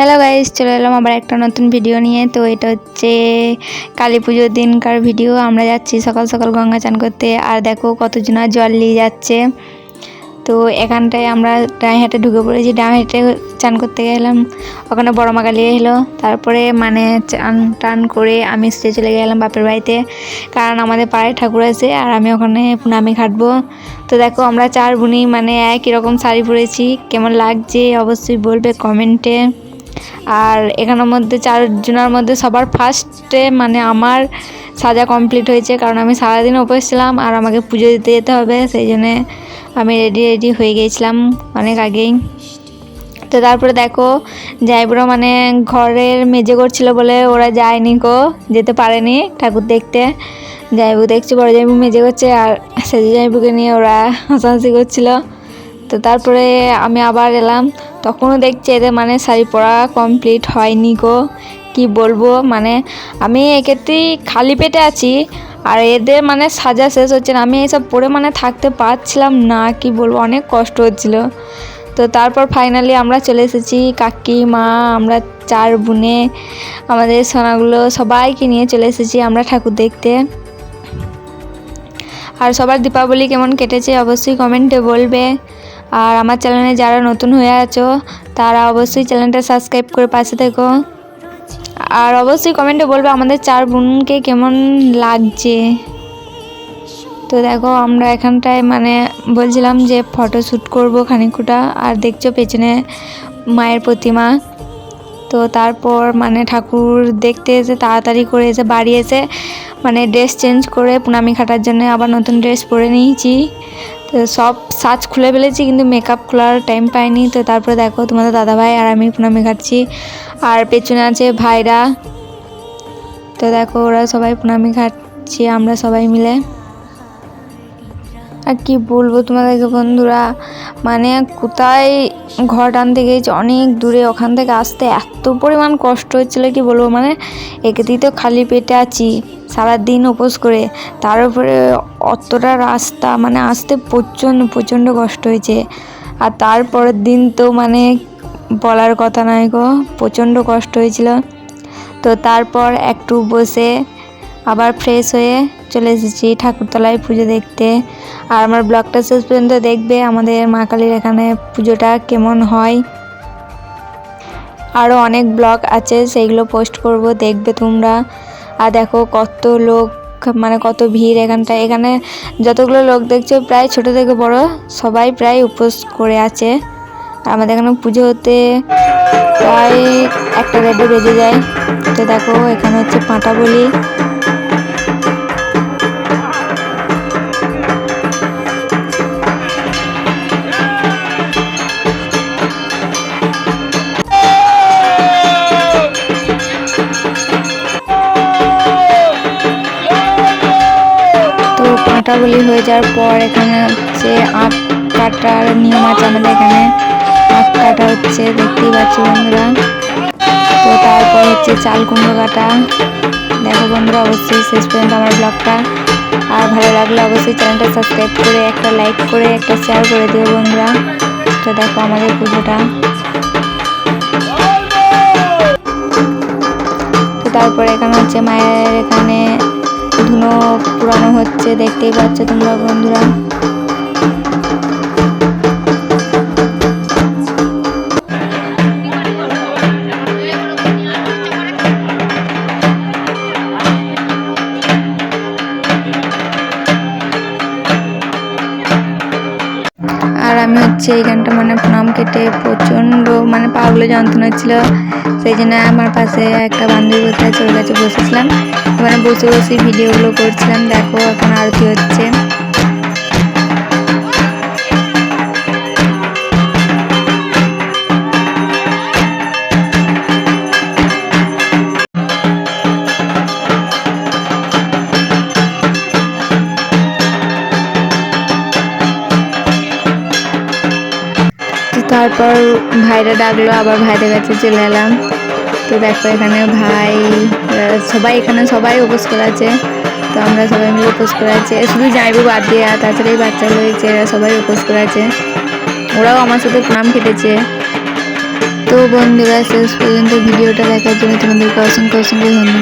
Hello guys চলে এলাম আবার একটা নতুন ভিডিও নিয়ে। তো এটা হচ্ছে কালী পুজোর দিনকার ভিডিও আমরা যাচ্ছি সকাল সকাল গঙ্গা চান করতে। আর দেখো কতজনা জল নিয়ে যাচ্ছে। তো এখানটায় আমরা ডাঁহাটে ঢুকে পড়েছি। ডাঁহাটে চান করতে গেলাম। ওখানে বড় মা কালী এলো। তারপরে মানে চান টান করে আমি স্টে চলে গেলাম বাপের বাড়িতে। কারণ আমাদের পাড়ায় ঠাকুর আছে আর আমি ওখানে পুনামি খাটবো। তো দেখো আমরা চার বোনই মানে একই রকম শাড়ি পরেছি। কেমন লাগছে অবশ্যই বলবে কমেন্টে আর এখানের মধ্যে চারজনের মধ্যে সবার ফার্স্টে মানে আমার সাজা কমপ্লিট হয়েছে, কারণ আমি সারাদিন উপোস ছিলাম আর আমাকে পুজো দিতে যেতে হবে, সেই জন্যে আমি রেডি রেডি হয়ে গিয়েছিলাম অনেক আগেই। তো তারপরে দেখো, জাইবুড়ো মানে ঘরের মেজে করছিল বলে ওরা যায়নি কো যেতে পারেনি ঠাকুর দেখতে। জাইবু দেখছি, বড় জাইবু মেজে করছে আর সেজে জাইবুকে নিয়ে ওরা হাসাহাসি করছিল। তো তারপরে আমি আবার এলাম। তখনও দেখছি এদের মানে শাড়ি পরা কমপ্লিট হয়নি গো। কি বলব? মানে আমি এক্ষেত্রেই খালি পেটে আছি, আর এদের মানে সাজা শেষ হচ্ছে না। আমি এইসব পরে মানে থাকতে পারছিলাম না, কি বলব? অনেক কষ্ট হচ্ছিল। তো তারপর ফাইনালি আমরা চলে এসেছি কাকি মা আমরা চার বোনে, আমাদের সোনাগুলো সবাইকে নিয়ে চলে এসেছি আমরা ঠাকুর দেখতে। আর সবার দীপাবলি কেমন কেটেছে অবশ্যই কমেন্টে বলবে। আর আমার চ্যানেলে যারা নতুন হয়ে আছো, তারা অবশ্যই চ্যানেলটা সাবস্ক্রাইব করে পাশে থেকো। আর অবশ্যই কমেন্টে বলবে আমাদের চার বোনকে কেমন লাগছে। তো দেখো, আমরা এখানটায় মানে বলছিলাম যে ফটো শ্যুট করব খানিকুটা, আর দেখছ পেছনে মায়ের প্রতিমা। তো তারপর মানে ঠাকুর দেখতে এসে তাড়াতাড়ি করে এসে বাড়ি এসে মানে ড্রেস চেঞ্জ করে পুনামি খাটার জন্য আবার নতুন ড্রেস পরে নিয়েছি। তো সব সাজ খুলে ফেলেছি, কিন্তু মেকআপ খোলার টাইম পাইনি। তো তারপরে দেখো তোমাদের দাদাভাই আর আমি পুনা খাটছি আর পেছনে আছে ভাইরা। তো দেখো ওরা সবাই পুনামি খাটছি আমরা সবাই মিলে। আর কি বলব তোমাদেরকে বন্ধুরা? মানে কোথায় ঘর টানতে গিয়েছি অনেক দূরে ওখান থেকে আসতে এত পরিমাণ কষ্ট হচ্ছিল, কি বলব? মানে একেতেই তো খালি পেটে আছি, সারাদিন উপোস করে। তার উপরে অতটা রাস্তা মানে আসতে প্রচণ্ড প্রচণ্ড কষ্ট হয়েছে। আর তারপরের দিন তো মানে বলার কথা নয় গো প্রচণ্ড কষ্ট হয়েছিল। তো তারপর একটু বসে আবার ফ্রেশ হয়ে চলে এসেছি ঠাকুরতলায় পুজো দেখতে। আর আমার ব্লগটা শেষ পর্যন্ত দেখবে আমাদের মা কালীর এখানে পুজোটা কেমন হয়। আরও অনেক ব্লগ আছে, সেইগুলো পোস্ট করব, দেখবে তোমরা। আর দেখো কত লোক মানে কত ভিড় এখানটায়। এখানে যতগুলো লোক দেখছ, প্রায় ছোট থেকে বড়, সবাই প্রায় উপোস করে আছে। আমাদের এখানে পুজো হতে প্রায় একটা দেড় বেজে যায়। তো দেখো, এখানে হচ্ছে পাঁটা বলি। তো হয়ে যাওয়ার পর এখানে হচ্ছে আখ কাটার নিয়ম আছে আমাদের এখানে। আখ কাটা হচ্ছে, দেখতেই পাচ্ছি বন্ধুরা। তো তারপর হচ্ছে চাল কুমড়ো কাটা। দেখো বন্ধুরা, অবশ্যই শেষ পর্যন্ত আমার ব্লগটা। আর ভালো লাগলে অবশ্যই চ্যানেলটা সাবস্ক্রাইব করে, একটা লাইক করে, একটা শেয়ার করে দিও বন্ধুরা। তো দেখো আমাদের পুজোটা। তো তারপরে এখানে হচ্ছে মায়ের এখানে ধুনো পুরানো হচ্ছে দেখতেই পাচ্ছ তোমরা বন্ধুরা। আমি হচ্ছে এই গানটা মানে নাম কেটে প্রচণ্ড মানে পাগুলো যন্ত্রণা হচ্ছিল। সেই জন্য আমার পাশে একটা বান্ধবী বসে আছে, ওর কাছে বসেছিলাম। মানে বসে বসে ভিডিওগুলো করছিলাম। দেখো এখন আরতি হচ্ছে। তারপর ভাইরা ডাকলো, আবার ভাইদের কাছে চলে এলাম। তো দেখো এখানে ভাই সবাই এখানে সবাই উপোস করে আছে। তো আমরা সবাই মিলে উপোস করে আছে। শুধু যাইবো বাদ দিয়ে আর তাছাড়া এই বাচ্চাগুলো হয়েছে এরা সবাই উপোস করে আছে। ওরাও আমার সাথে নাম কেটেছে। তো বন্ধুরা, শেষ পর্যন্ত ভিডিওটা দেখার জন্য তোমাদেরকে অসংখ্য অসংখ্য ধন্যবাদ।